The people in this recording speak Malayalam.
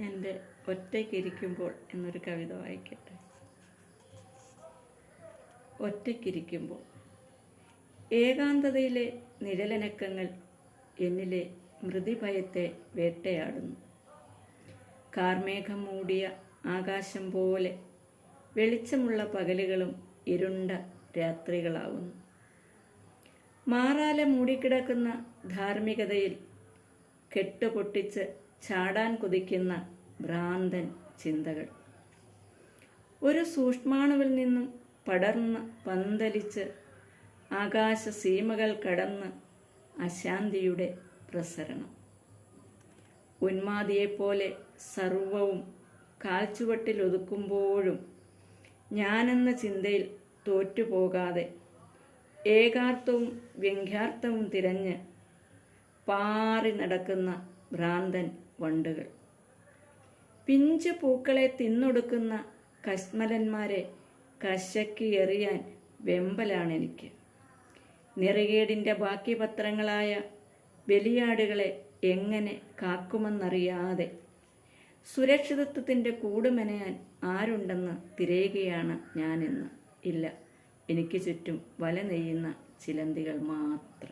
എന്റെ ഒറ്റയ്ക്കിരിക്കുമ്പോൾ എന്നൊരു കവിത വായിക്കട്ടെ. ഒറ്റയ്ക്കിരിക്കുമ്പോൾ. ഏകാന്തതയിലെ നിഴലനക്കങ്ങൾ എന്നിലെ മൃതിഭയത്തെ വേട്ടയാടുന്നു. കാർമേഘം മൂടിയ ആകാശം പോലെ വെളിച്ചമുള്ള പകലുകളും ഇരുണ്ട രാത്രികളാവുന്നു. മാറാല മൂടിക്കിടക്കുന്ന ധാർമ്മികതയിൽ കെട്ടുപൊട്ടിച്ച് ചാടാൻ കുതിക്കുന്ന ഭ്രാന്തൻ ചിന്തകൾ. ഒരു സൂക്ഷ്മാണുവിൽ നിന്നും പടർന്ന് പന്തലിച്ച് ആകാശ സീമകൾ കടന്ന് അശാന്തിയുടെ പ്രസരണം. ഉന്മാതിയെപ്പോലെ സർവവും കാൽച്ചുവട്ടിൽ ഒതുക്കുമ്പോഴും ഞാനെന്ന ചിന്തയിൽ തോറ്റുപോകാതെ ഏകാർത്ഥവും വ്യംഗ്യാർത്ഥവും തിരഞ്ഞ് പാറി നടക്കുന്ന ഭ്രാന്തൻ വണ്ടുകൾ. പിഞ്ചു പൂക്കളെ തിന്നൊടുക്കുന്ന കശ്മലന്മാരെ കശക്കി എറിയാൻ വെമ്പലാണെനിക്ക്. നിറകേടിന്റെ ബാക്കി പത്രങ്ങളായ ബലിയാടുകളെ എങ്ങനെ കാക്കുമെന്നറിയാതെ സുരക്ഷിതത്വത്തിന്റെ കൂടുമെനയാൻ ആരുണ്ടെന്ന് തിരയുകയാണ് ഞാനിന്ന്. ഇല്ല എനിക്ക് ചുറ്റും വല നെയ്യുന്ന ചിലന്തികൾ മാത്രം.